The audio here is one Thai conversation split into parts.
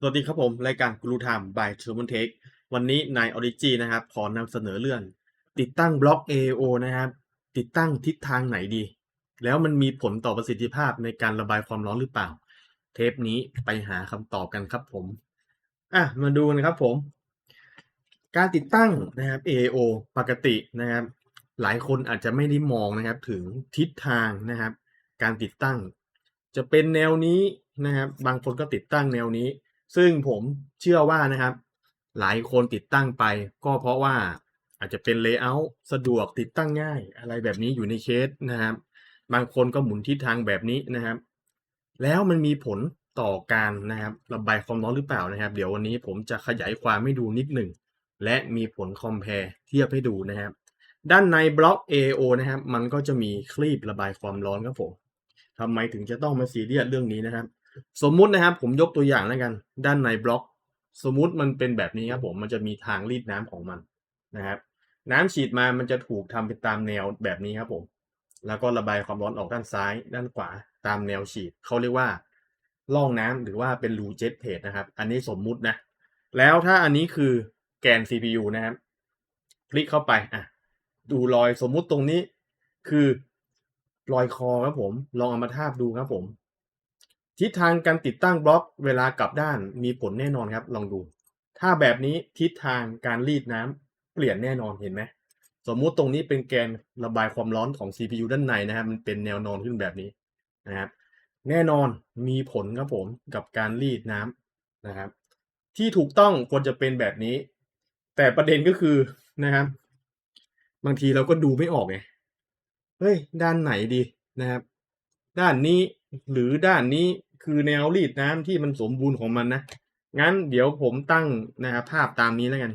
สวัสดีครับผม รายการกรูไทม์ by เทอร์มนเทควันนี้นายออริจีนะครับ ขอนำเสนอเรื่อง ติดตั้งบล็อก AO นะครับ ติดตั้งทิศทางไหนดี แล้วมันมีผลต่อประสิทธิภาพในการระบายความร้อนหรือเปล่า เทปนี้ไปหาคำตอบกันครับผมอะมาดูกันครับผม การติดตั้งนะครับ AO ปกตินะครับ หลายคนอาจจะไม่ได้มองนะครับ ถึงทิศทางนะครับ การติดตั้ง จะเป็นแนวนี้นะครับ บางคนก็ติดตั้งแนวนี้ ซึ่งผมเชื่อว่านะครับ หลายคนติดตั้งไป ก็เพราะว่าอาจจะเป็นเลเยอร์สะดวกติดตั้งง่าย อะไรแบบนี้อยู่ในเคสนะครับ บางคนก็หมุนทิศทางแบบนี้นะครับ แล้วมันมีผลต่อการนะครับระบายความร้อนหรือเปล่านะครับ เดี๋ยววันนี้ผมจะขยายความให้ดูนิดหนึ่ง และมีผลคอมเพลเทียบให้ดูนะครับ ด้านในบล็อก AO นะครับ มันก็จะมีคลีประบายความร้อนครับผมทำไมถึงจะต้องมาซีเรียสเรื่องนี้นะครับ สมมุตินะครับผมยกตัวอย่างแล้วกัน ด้านในบล็อก สมมุติมันเป็นแบบนี้ครับผมมันจะมีทางรีดน้ำของมันนะครับ น้ำฉีดมามันจะถูกทำเป็นตามแนวแบบนี้ครับผม แล้วก็ระบายความร้อนออกด้านซ้าย ด้านขวาตามแนวฉีดเขาเรียกว่าล่องน้ำหรือว่าเป็นรูเจ็ตเพจนะครับ อันนี้สมมุตินะ แล้วถ้าอันนี้คือแกน CPU นะครับ คลิกเข้าไปอะดูรอยสมมุติตรงนี้คือรอยคอครับผม ลองเอามาทาบดูครับผม ทิศทางการติดตั้งบล็อกเวลากลับด้านมีผลแน่นอนครับ ลองดู ถ้าแบบนี้ทิศทางการรีดน้ำเปลี่ยนแน่นอนเห็นไหมสมมุติตรงนี้เป็นแกนระบายความร้อนของ CPU ด้านในนะครับ มันเป็นแนวนอนขึ้นแบบนี้นะครับ แน่นอนมีผลครับผมกับการรีดน้ำนะครับ ที่ถูกต้องควรจะเป็นแบบนี้ แต่ประเด็นก็คือนะครับ บางทีเราก็ดูไม่ออกไงเฮ้ยด้านไหนดีนะครับ ด้านนี้หรือด้านนี้ คือแนวรีดน้ำที่มันสมบูรณ์ของมันนะ งั้นเดี๋ยวผมตั้งนะครับภาพตามนี้แล้วกัน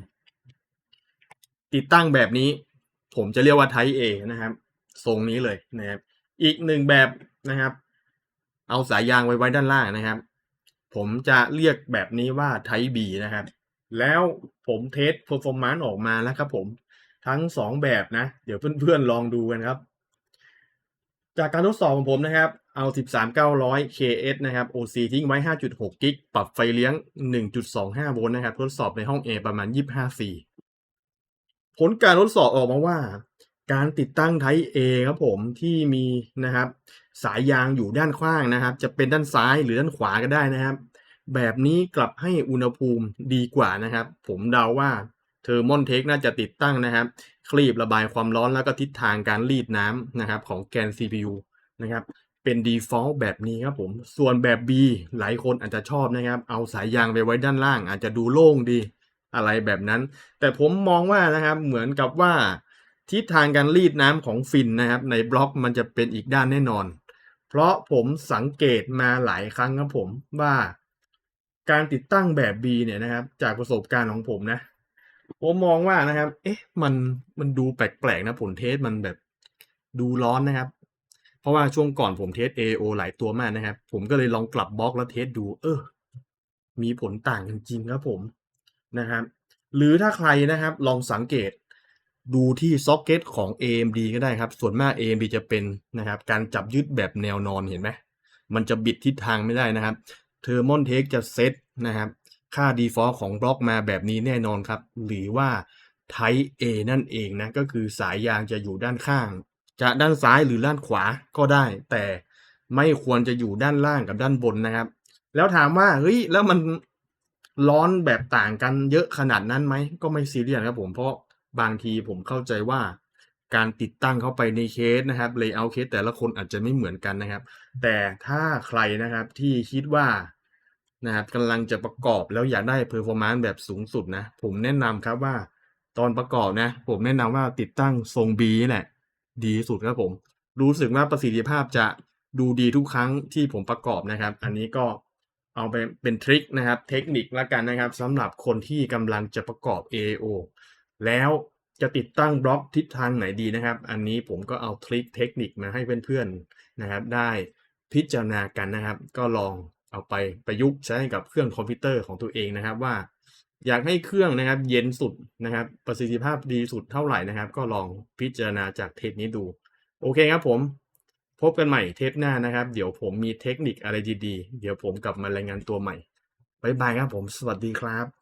ติดตั้งแบบนี้ ผมจะเรียกว่าไท A นะครับทรงนี้เลยนะครับ อีกหนึ่งแบบนะครับ เอาสายยางไว้ไว้ด้านล่างนะครับ ผมจะเรียกแบบนี้ว่าไท B นะครับ แล้วผมเทส performance ออกมาแล้วครับผมทั้งสองแบบนะ เดี๋ยวเพื่อนๆลองดูกันครับ จากการทดสอบของผมนะครับ เอา 13900 KS นะครับ OC ทิ้งไว้ 5.6 กิก ปรับไฟเลี้ยง 1.25 โวลต์นะครับ ทดสอบในห้อง A ประมาณ 25 4ผลการทดสอบออกมาว่า การติดตั้งไท A ครับผมที่มีนะครับ สายยางอยู่ด้านข้างนะครับ จะเป็นด้านซ้ายหรือด้านขวาก็ได้นะครับ แบบนี้กลับให้อุณหภูมิดีกว่านะครับ ผมเดาว่าเทอร์มอนเทคน่าจะติดตั้งนะครับ คลีบระบายความร้อนแล้วก็ทิศทางการรีดน้ำนะครับ ของแกน CPU นะครับ เป็น default แบบนี้ครับผม ส่วนแบบ B หลายคนอาจจะชอบนะครับ เอาสายยางไปไว้ด้านล่าง อาจจะดูโล่งดีอะไรแบบนั้น แต่ผมมองว่านะครับเหมือนกับว่า ทิศทางการรีดน้ำของฟินนะครับ ในบล็อกมันจะเป็นอีกด้านแน่นอน เพราะผมสังเกตมาหลายครั้งครับผมว่า การติดตั้งแบบ B เนี่ยนะครับ จากประสบการณ์ของผมนะ ผมมองว่านะครับ เอ๊ะมันมันดูแปลกๆนะผลเทสมันแบบดูร้อนนะครับ เพราะว่าช่วงก่อนผมเทส AO หลายตัวมากนะครับ ผมก็เลยลองกลับบล็อกแล้วเทสดู เออ มีผลต่างกันจริงครับผมนะครับ หรือถ้าใครนะครับลองสังเกตดูที่ซ็อกเก็ตของ AMD ก็ได้ครับ ส่วนมาก AMD จะเป็นนะครับ การจับยึดแบบแนวนอนเห็นไหม มันจะบิดทิศทางไม่ได้นะครับ เทอร์มอนเทคจะเซตนะครับ ค่า default ของบล็อกมาแบบนี้แน่นอนครับ หรือว่า Type A นั่นเองนะ ก็คือสายยางจะอยู่ด้านข้าง จะด้านซ้ายหรือด้านขวาก็ได้ แต่ไม่ควรจะอยู่ด้านล่างกับด้านบนนะครับ แล้วถามว่าเฮ้ยแล้วมันร้อนแบบต่างกันเยอะขนาดนั้นไหมก็ไม่ซีเรียสครับผมเพราะบางทีผมเข้าใจว่าการติดตั้งเข้าไปในเคสนะครับ layout เคสแต่ละคนอาจจะไม่เหมือนกันนะครับ แต่ถ้าใครนะครับที่คิดว่านะครับกำลังจะประกอบแล้วอยากได้ performance แบบสูงสุดนะ ผมแนะนำครับว่าตอนประกอบนะ ผมแนะนำว่าติดตั้งทรง B นี่แหละ ดีที่สุดครับผม รู้สึกว่าประสิทธิภาพจะดูดีทุกครั้งที่ผมประกอบนะครับ อันนี้ก็เอาไปเป็นทริคนะครับ เทคนิคละกันนะครับสำหรับคนที่กำลังจะประกอบ AO แล้วจะติดตั้งบล็อกทิศทางไหนดีนะครับ อันนี้ผมก็เอาทริคเทคนิคมาให้เพื่อนๆนะครับ ได้พิจารณากันนะครับ ก็ลองเอาไปประยุกต์ใช้กับเครื่องคอมพิวเตอร์ของตัวเองนะครับว่า อยากให้เครื่องนะครับ เย็นสุดนะครับ ประสิทธิภาพดีสุดเท่าไหร่นะครับ ก็ลองพิจารณาจากเทปนี้ดู โอเคครับผมพบกันใหม่เทปหน้านะครับ เดี๋ยวผมมีเทคนิคอะไรดีๆ เดี๋ยวผมกลับมารายงานตัวใหม่บ๊ายบายครับผม สวัสดีครับ